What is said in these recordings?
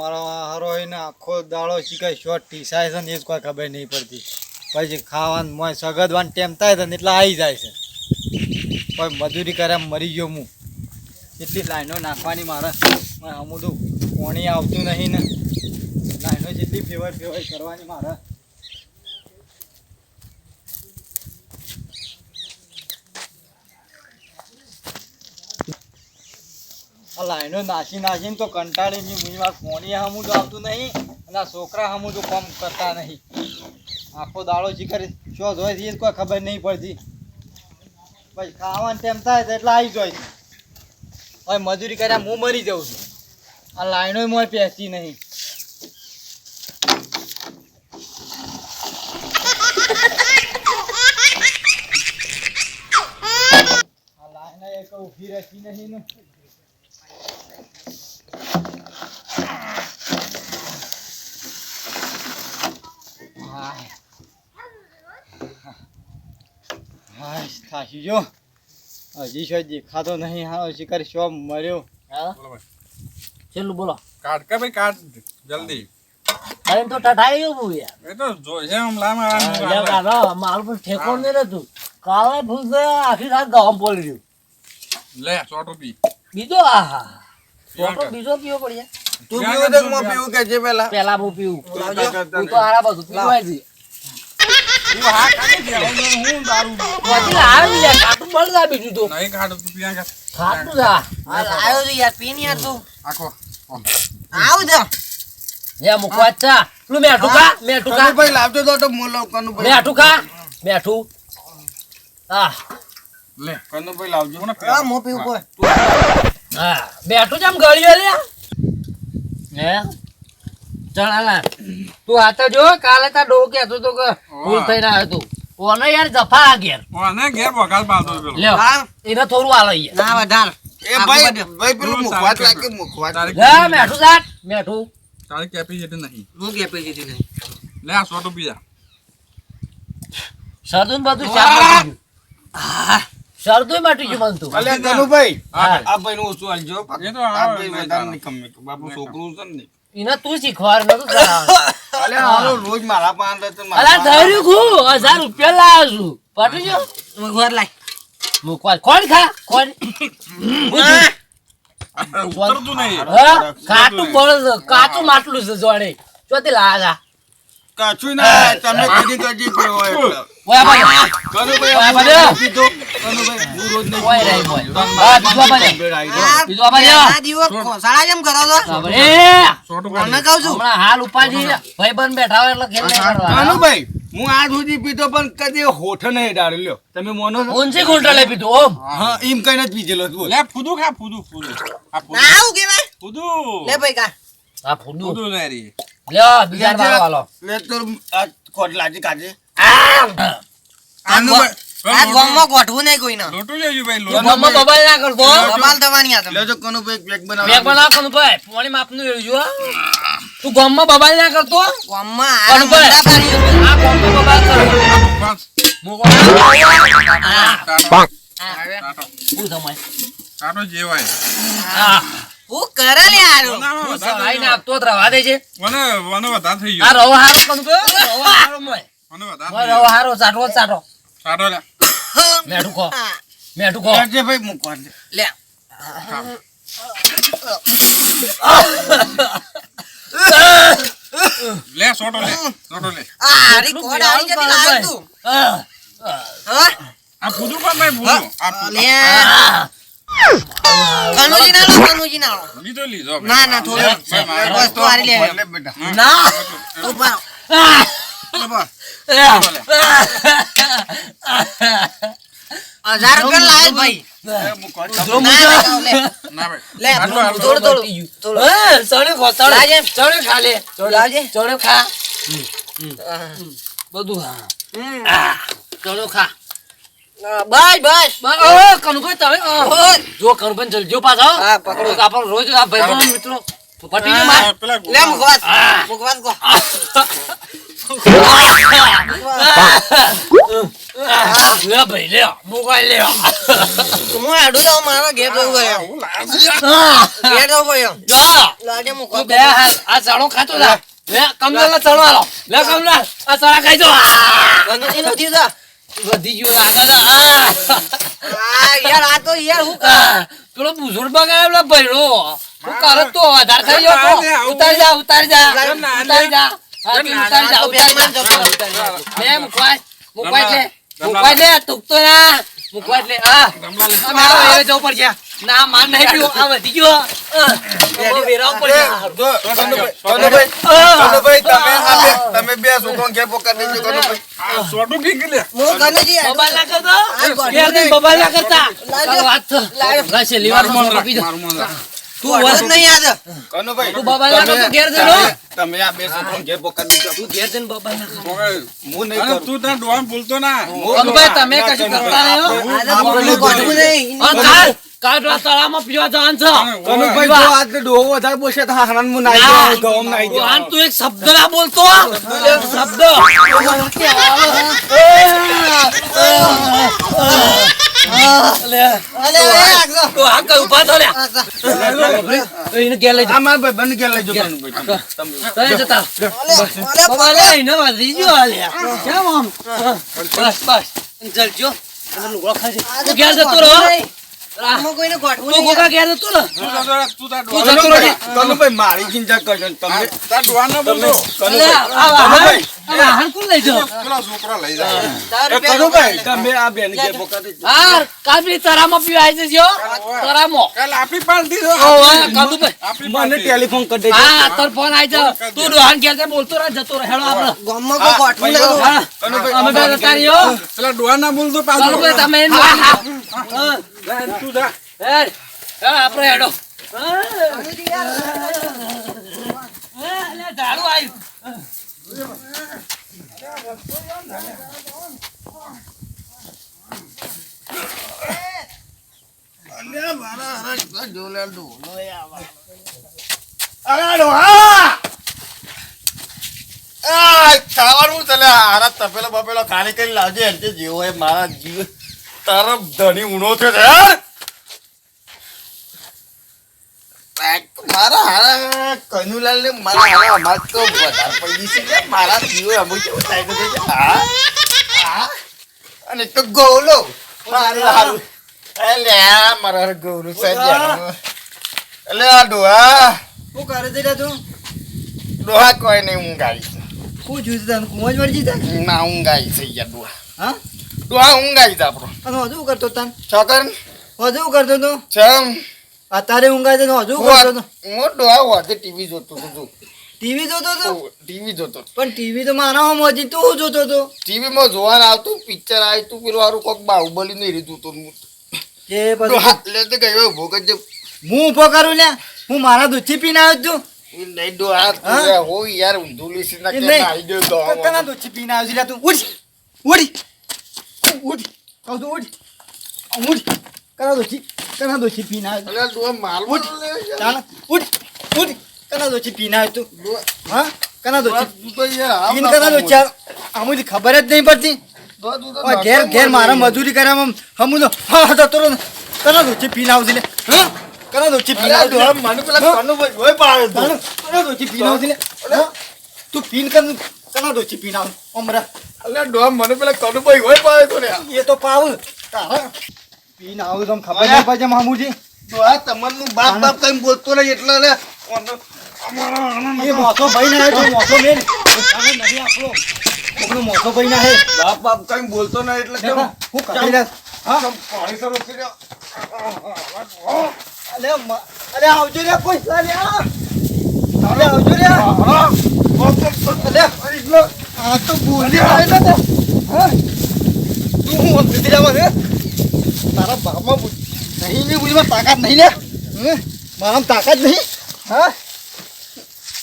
મારો હારો ને આખો દાડો શીખાય શોર્ટ ટીસાય છે ને એ કોઈ ખબર નહીં પડતી. પછી ખાવાનું મોય સગદવાનું ટેમ થાય છે ને એટલે આવી જાય છે. કોઈ મજૂરી કરે મરી ગયો હું. એટલી લાઈનો નાખવાની મારે. અમુદું પાણી આવતું નહીં ને. લાઈનો જેટલી ફેવર ફેવર કરવાની મારે. લાઈનો નાસી નાખીને તો કંટાળી ની મુજવા કોણી હમું તો આવતું નહીં અને આ છોકરા હમું તો કામ કરતા નહીં. આખો દાડો જીકર શું હોય છે કોઈ ખબર નહીં પડતી. પછી ખાવાનું ટેમ થાય તો એટલે આવી જાય હવે મજૂરી કર્યા હું મરી જાઉં છું. આ લાઈનો મોય પહેરતી નહીં. આ લાઈનો એક ઊભી રહેતી નહીં ને હાય થાકી જો હજી શું ખાધો નહીં હા શિકાર શો મર્યો. હા. છેલ્લું બોલો. કાઢ કે ભાઈ કાઢ જલ્દી. અરે તો ટટાઈ ગયું બહુ યાર. એ તો જો આમ આમ. કાઢો, મારું પણ ઠેકોણ નહીં રહેતું. કાલે ફૂલ આખી રાત ગામ બોલી રહ્યું. લે ચોટો પી. બીજો આહા. ચોટો બીજો પીવો પડ્યા. તું પીવું તો હું પીવું કે જે પેલા? પેલા બહુ પીવું. તું તો હારા બધું પીવાય હા કાઢી દે હવે હું દારૂ પછી આવે યાર બીજું તો. નહીં તું પીયા પીને યાર તું. આખો. આવ જા. હે મુકવા ચા મેઠું ખા મેઠું ખા. ભાઈ લાવજો તો તો મોલો કનુભાઈ. મેઠું ખા મેઠું. હા. લે કનુભાઈ લાવજો ને હા મો પીવું કોઈ હા. બેઠું જેમ ગળ્યો લે. હે? ચણા લા તું આતો જો કાલે તાર ડો કેતો તો કે ભૂલ થઈ ના હતું. ઓને યાર જફા આ ઘેર. ઓને ઘેર બગાડ પાડતો પેલો. લ્યો એને થોડું આલો યાર ના વધાર એ ભાઈ ભાઈ પેલું મુખવાત લાગે મુખવાત. લે મેઠું સાટ મેઠું. તારી કેપેસિટી નહીં. હું કે પી નહીં. લે આ સોટો ટોપી જા બધું શાક મટી ગયું માટી ગયું મન તું. અલે કનુભાઈ હા. આ ભાઈ નું ઓછું આલજો એ તો આ ભાઈ વધારે. નહીં કમે બાપુ છોકરું છે ને. એને તું શીખવાડ નતું અલે હાલો રોજ મારા પાન લે તો અલા ધર્યું ખું હજાર રૂપિયા લાવ્યો છું. જો ગયો? મુખવાત લાય. મુકવા. કોણ ખા? કોણ? ઉતરતું નહીં. હા? કાટું બળ કાચું માટલું છે જોડે. ચોથી લાગા કાચું ના તમે કીધી કદી પીવો હોય એટલે. ઓય ભાઈ કનુભાઈ ઓય હું ભાઈ. રોજ પીતો. કનુભાઈ હું રોજ નહીં ઓય રે પીતો. ઓય હા બીજો ભાઈ રાઈ દો. બીજો ભાઈ આ દિવસ ખોસાડા જેમ કરો છો? ટોપી કોને કહું છું. હમણાં હાલ ઉપાજી ભાઈ બંધ બેઠા હોય એટલે ખેલ નહીં કરવા હું આજ સુધી પીધો પણ કદી હોઠ નહીં ડાળ્યો તમે મોનો ઊંચી ઘૂંટણ લઈ પીધું ઓમ. હા એમ કઈને જ પીજેલો તું લે ફૂદું ખા ફૂદું ફૂદું. આ ફૂદું. આવું કેવાય ફૂદું. લે ભાઈ કા. આ ફૂડું ફૂદું લે રી લ્યો બીજા વાળો. લે તો આ કોટ લાજી કાજે આ ગામમાં ગોઠવું નહીં કોઈને. લોટું જજો ભાઈ લોટું ગમમાં બબાલ ના કરતો કમાલ થવાની આ લેજો કનુભાઈ પેક બનાવો મેં પણ ના કરું ભાઈ. પાણી માપનું રેડજો તું ગમમાં બબાલ ના કરતો ગામમાં આ ભાઈ. મંદા આ ગમમાં બબાલ કરો. બસ. મુકો. ટાટો ટાટો સમય? ટાટો જેવાય. આ હું કરે લે આરો હું રવા દે છે ગયો. વને વને વધારે થઈ આ ગયો હારો કરું કે રવો હારો મોય. વને વધારે હારો ચાટો જ ચાટો. લે. મેઠું ખો મેઠું ખો લેજે ભાઈ મૂકવા લે. લે સોટો લે સોટો લે. આ અરે કોડ આવી જતી લાવ તું હા. આ ફૂદું પણ ભાઈ ફૂદું આ લે. કનુજી ના લો કનુજી ના લો. લીધો લીધો. ના ના થોડો બસ તો હારી લે. ના. ઊભા રહો. હજાર રૂપિયા ભાઈ. ખા. બધું હા. હમ. ખા. બસ બસ. બ- ઓ, કનુભાઈ તમે. જો કનુભાઈ જલ્દી પાછો હા, આપણો રોજ આ ભાઈ મિત્રો પટી ગયો માર. લે મુખવાસ. મુખવાસ કો લે ભાઈ લે મૂકવા લ્યો હું આડું જાઉં મારા ઘેર જવું. હા. ઘેર જવું લાડે મૂકવા તું બે આ ચણો ખાતો જા લે કમલા ને લે કમલા આ ચણા ખાઈ જો! નથી જા. વધી ગયો લાગે આ. યાર આ તો યાર હું કરું? પેલો બુઝુર્ગ બગાડે પેલો ભૈરો હું કરે તો વધારે થઈ ગયો તો. ઉતારી જા ઉતારી જા ઉતારી જા ઉતારી જા ઉતારી જા ઉતારી જા. લે મુકવાય મુકવાય લે મુકવાય લે તુકતો ના મુકવાય લે હા આ મારો એ જવું પડશે ના માન નહીં પીવું આ વધી ગયો આ, તમે બે- તમે બે છોકરાઓને ઘેર પોકાર દેજો, કનુભાઈ. આ સોટું કી ગયેલે. હું ગણેશજી આડું. બબાલ ના કરતો આ. બબાલ ના કરતા. વાત તો. લા, છેલ્લી વાર મારું આપી દો. મારું મન રાખ. તું વસ- નહીં આજે. કનુભાઈ, તું બબાલ ના કરતો ઘેર જઈને તમે- તમે આ બે છોકરાઓને ઘેર પોકાર દેજો. તું ઘેર જન બબાલ ના કરતો. હું નહીં કરું. તું ત્યાં ડોહાને ભૂલતો ના કનુભાઈ, તમે કશું કરતા નહીં હો. આજે ગોઠવું ગોઠવું નહીં. કાલ કાલ પેલા તળાવમાં પીવા જવાનું છે. કનુભાઈ, જો આજે ડોહો વધારે બોલશે તો હારાન મુ નાઈ ના. જાઉં, ગોમ નાઈ જાઉં. વાહન તું એક શબ્દ ના બોલતો એક શબ્દ. જલજો જતો રહો. કોઈને ગોઠવું તું ગોગા રહો. તું રહે, તું તું. કનુભાઈ, મારી ચિંતા કરજો તમે. તાર વાહન કોણ લઈ? પેલો છોકરો લઈ જાય તમે આ બેન કાલ આપણી છે, ઓવે, આપણી. કાલુભાઈ. મને ટેલિફોન કરી દેજો. હા તાર ફોન આવી જાવ તું ડોહાન ગયા બોલતો રહે જતો રહે. હેડો આપણે. ગામમાં ગોઠવું અમે રહ્યો પેલા ડોહાને બોલતો પાછો. તમે હા. તું ખાવાનું તલે હારા તપેલો બપેલો ખાલી કરી લાવજે જેવો એ મારા જીવ તરફ ધણી ઊણો છે યાર મારા હારા કનુલાલ ને મારા હારા અમાર તો વધારે પડી છે મારા જીવ અમુક કેવું થાય છે હા? હા? અને તો ગોલો મારું હારું. એટલે આ મારા ગોલું સાહેબ એટલે આ ડોહા. શું કરે છે. તું ડોહા કોઈ નહીં ઊંઘાઈ છે શું જોયું તને? કુંવર? ના ઊંઘાઈ છે યાર ડોહા. હા? ડોહા આવી છે આપણો અને હજુ કરતો તન? છોકર? હજુ કરતો તું? ચમ. અત્યારે ઊંઘ આવી ને હજુ કરતો તું? હું ડોહા વાતે ટીવી જોતો તું ટીવી જોતો તો? ટીવી જોતો. પણ ટીવી તો મારા મોજી તું શું જોતો તો? ટીવી માં જોવાનું આવતું પિક્ચર આવ્યું તું પેલું હારું કોક બાહુબલી નહીં રીતું તું એ પછી ડોહા લે તો ગયો ભોગ જે હું ઊભો કરું લ્યા. હું મારા દૂધથી પીને આવ્યો છું. નહીં ડોહા તું હા? યાર ઊંધું લીસી ના કે આવી ગયો કના ડોહા દૂધથી પીને આવ્યો છે તું? ઉઠ ઉઠ. ઉઠ કહું છું ઉઠ ઉઠ કરા દૂધથી કના દૂધથી પીને અલ્યા ડોહા માલ ઉઠ. ચાલ. ઉઠ ઉઠ કના દૂધથી પીને તું. હા? કના તું તો આમ પીને કના દૂધ ચાલ. આમુથી ખબર જ નહીં પડતી. તું તો ઘેર ઘેર મારા મજૂરી કરવામાં હમું તો હા હા તો કના દૂધથી પીને આવશે લે. હા? કના પીને અલ્યા મને પેલા કનુભાઈ જોઈ પાડે તું. કના પીને આવશે લે. તું પીન કર કના દૂધથી પીને અમરા અલ્યા ડોહા મને પેલા કનુભાઈ હોય પાડે તો ને એ તો પાવ તારા પીને આવું તમ ખબર ના પડે મામુજી. ડોહા તમારનું બાપ બાપ કઈ બોલતો નહીં એટલે લે એ મોસો ભાઈ ના હે મોસો મેન નથી આપણો આપણો મોસો ભાઈ ના હે. બાપ બાપ કઈ બોલતો નહીં એટલે હું કરી લે હા. પાણી સર રહ્યો? અલે અલે આવજો રે કોઈ અલે આવજો રે આ તો બોલી આવે ને તે. હા અંતરી જવા ને તારા બાપમાં બુ- નહીં ને બુજમાં તાકાત નહીં ને? મારામાં તાકાત નહીં હા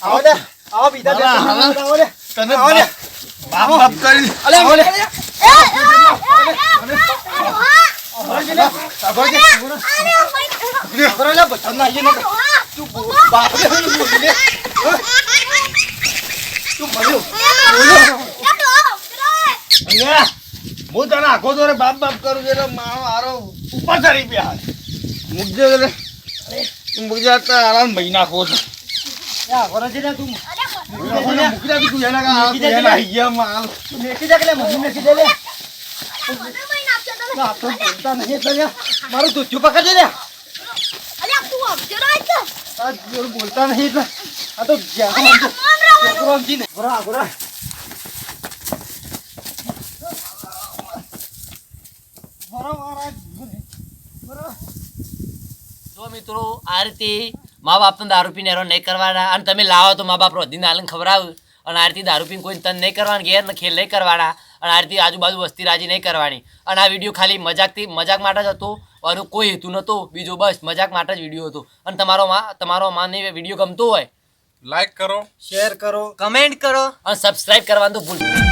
આવો લે આવો બીજા બે. આવો લે તને આવો લે બાપ બાપ કરી અલે આવો ના ને તું બો- બાપ ને બોલી હા? તને આખો દોરે બાપ બાપ કરું છું એટલે મારો આરો ઉપર ચડી ગયા મૂકજો એટલે. મૂકજો તો આરામ ભાઈ નાખો છો. ગયા. મારું દૂધ્યું પકડજે લે. બોલતા નહીં આ તો જ્યાં જો મિત્રો, આ રીતે મા બાપને દારૂ પીને હેરાન નહીં કરવાના અને તમે લાવો તો મા બાપ રોધીને હાલીને ખવડાવ અને આ રીતે દારૂ પીને કોઈ તન નહીં કરવાના, ઘેર ખેલ નહીં કરવાના અને આ રીતે આજુબાજુ વસ્તી રાજી નહીં કરવાની. અને આ વીડિયો ખાલી મજાકથી, મજાક માટે જ હતો અને કોઈ હેતુ નહોતો, બીજો બસ મજાક માટે જ વીડિયો હતો. અને તમારો મા, તમારો માને વીડિયો ગમતો હોય લાઈક કરો શેર કરો કમેન્ટ કરો. અને સબસ્ક્રાઇબ કરવાનું તો ભૂલ